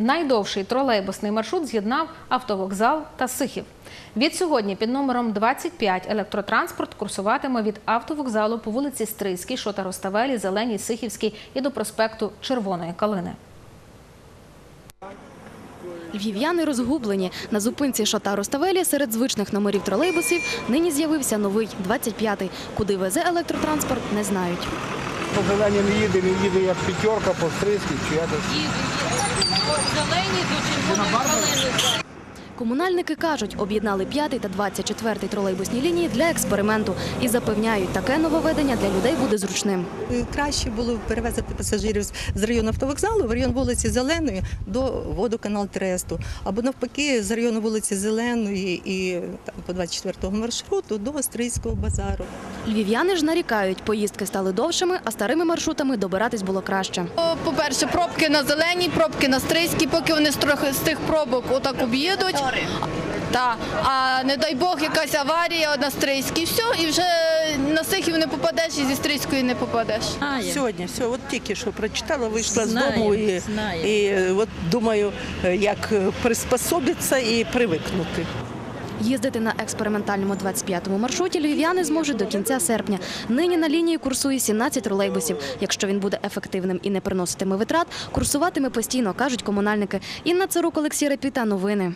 Найдовший тролейбусний маршрут з'єднав автовокзал та Сихів. Від сьогодні під номером 25 електротранспорт курсуватиме від автовокзалу по вулиці Стрийській, Шота Роставелі, Зеленій, Сихівській і до проспекту Червоної Калини. Львів'яни розгублені. На зупинці Шота Роставелі серед звичних номерів тролейбусів нині з'явився новий 25-й. Куди везе електротранспорт, не знають. По зелені не їде, не їде як п'ятерка, по стрийській чи якось. Комунальники кажуть, об'єднали 5 та 24 тролейбусні лінії для експерименту і запевняють, таке нововведення для людей буде зручним. Краще було перевезти пасажирів з- з району автовокзалу в район вулиці Зеленої до водоканал Тресту, або навпаки з району вулиці Зеленої і там, по 24 маршруту до Острийського базару. Львів'яни ж нарікають, поїздки стали довшими, а старими маршрутами добиратись було краще. По-перше, пробки на зеленій, пробки на стрийській, поки вони з з тих пробок отак об'їдуть. Та, а не дай Бог, якась аварія на стрийській, все, і вже на Сихів не попадеш і зі стрийської не попадеш. Сьогодні, все, от тільки що прочитала, вийшла з дому і е, от думаю, е, як е, приспособитися і привикнути. Їздити на експериментальному 25-му маршруті львів'яни зможуть до кінця серпня. Нині на лінії курсує 17 тролейбусів. Якщо він буде ефективним і не приноситиме витрат, курсуватиме постійно, кажуть комунальники. Інна Царук, Олексій Репіта. Новини.